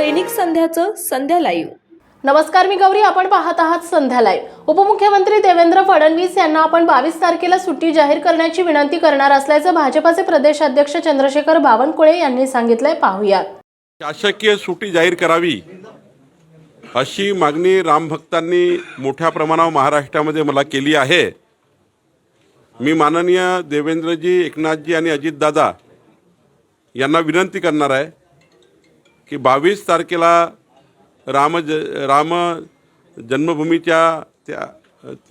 दैनिक संध्याचं संध्या live. नमस्कार मी गौरी आपण पाहत आहात संध्या लाईव्ह. उपमुख्यमंत्री देवेंद्र फडणवीस यांना आपण बावीस तारखेला सुट्टी जाहीर करण्याची विनंती करणार असल्याचं भाजपाचे प्रदेशाध्यक्ष चंद्रशेखर बावनकुळे यांनी सांगितलंय. पाहुयात. शासकीय सुट्टी जाहीर करावी अशी मागणी रामभक्तांनी मोठ्या प्रमाणावर महाराष्ट्रामध्ये मला केली आहे. मी माननीय देवेंद्रजी एकनाथजी आणि अजितदादा यांना विनंती करणार आहे की बावीस तारखेला राम ज राम जन्मभूमीच्या त्या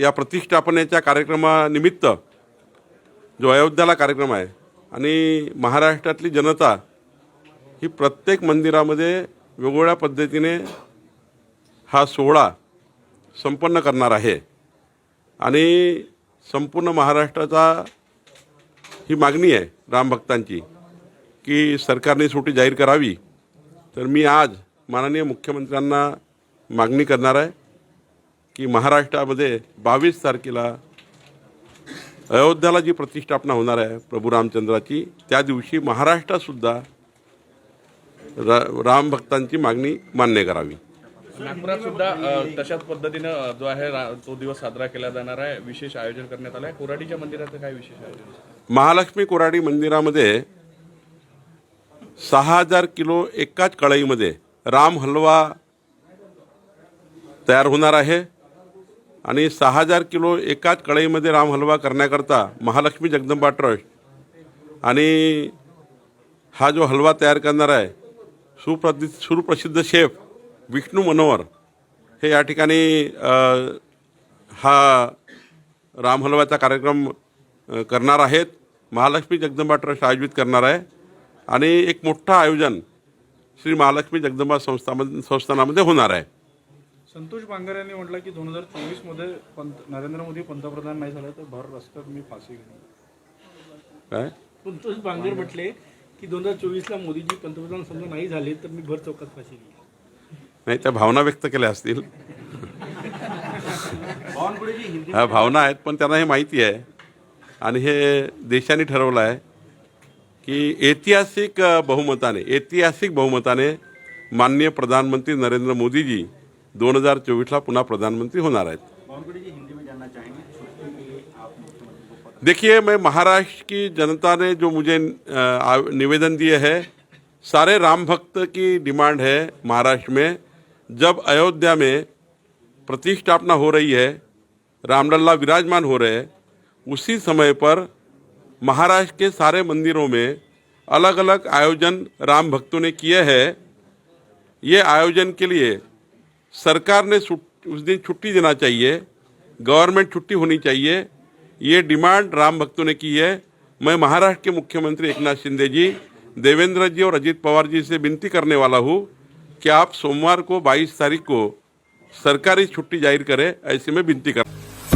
या प्रतिष्ठापनेच्या कार्यक्रमानिमित्त जो अयोध्याला कार्यक्रम आहे आणि महाराष्ट्रातली जनता ही प्रत्येक मंदिरामध्ये वेगवेगळ्या पद्धतीने हा सोहळा संपन्न करणार आहे. आणि संपूर्ण महाराष्ट्राचा ही मागणी आहे रामभक्तांची की सरकारने सुट्टी जाहीर करावी. तर मी आज माननीय मुख्यमंत्र्यांना मागणी करणार आहे की महाराष्ट्रामध्ये बावीस तारखेला अयोध्याला जी प्रतिष्ठापना होणार आहे प्रभू रामचंद्राची त्या दिवशी महाराष्ट्रातसुद्धा रा रामभक्तांची मागणी मान्य करावी. नागपुरात सुद्धा तशाच पद्धतीनं जो आहे तो दिवस साजरा केला जाणार आहे. विशेष आयोजन करण्यात आलं आहे. कोराडीच्या मंदिराचं काय विशेष आयोजन? महालक्ष्मी कोराडी मंदिरामध्ये सहा हजार किलो एकाच कढईमध्ये राम हलवा तयार होणार आहे. आणि सहा हजार किलो एकाच कढईमध्ये राम हलवा करण्याकरता महालक्ष्मी जगदंबा ट्रस्ट आणि हा जो हलवा तयार करणार आहे सुप्रति सुप्रसिद्ध शेफ विष्णू मनोहर हे या ठिकाणी हा राम हलवाचा कार्यक्रम करणार आहेत. महालक्ष्मी जगदंबा ट्रस्ट आयोजित करणार आहे. आणि एक मोठं आयोजन श्री महालक्ष्मी जगदंबा संस्थामध्ये संस्थानामध्ये होणार आहे. संतोष बांगर यांनी म्हटलं की दोन हजार चोवीसमध्ये पंत नरेंद्र मोदी पंतप्रधान नाही झाले तर भर रस्त्यात मी फाशी घेईन. काय? संतोष बांगर म्हटले की दोन हजार चोवीसला मोदीजी पंतप्रधान समजा नाही झाले तर मी भर चौकात फाशी घेईन. नाही त्या भावना व्यक्त केल्या असतील. हा भावना आहेत पण त्यांना हे माहिती आहे. आणि हे देशाने ठरवलं आहे. की ऐतिहासिक अ, बहुमताने ऐतिहासिक बहुमताने माननीय प्रधानमंत्री नरेंद्र मोदी जी दोन हज़ार चोवीसला पुन्हा प्रधानमंत्री होणार आहेत. देखिए मैं महाराष्ट्र की जनता ने जो मुझे निवेदन दिए है सारे राम भक्त की डिमांड है महाराष्ट्र में। जब अयोध्या में प्रतिष्ठापना हो रही है रामलल्ला विराजमान हो रहे हैं उसी समय पर महाराष्ट्र के सारे मंदिरों में अलग अलग आयोजन राम भक्तों ने किए हैं। ये आयोजन के लिए सरकार ने उस दिन छुट्टी देना चाहिए, गवर्नमेंट छुट्टी होनी चाहिए। ये डिमांड राम भक्तों ने की है। मैं महाराष्ट्र के मुख्यमंत्री एकनाथ शिंदे जी, देवेंद्र जी और अजीत पवार जी से विनती करने वाला हूँ कि आप सोमवार को 22 तारीख को सरकारी छुट्टी ज़ाहिर करें, ऐसे में विनती कर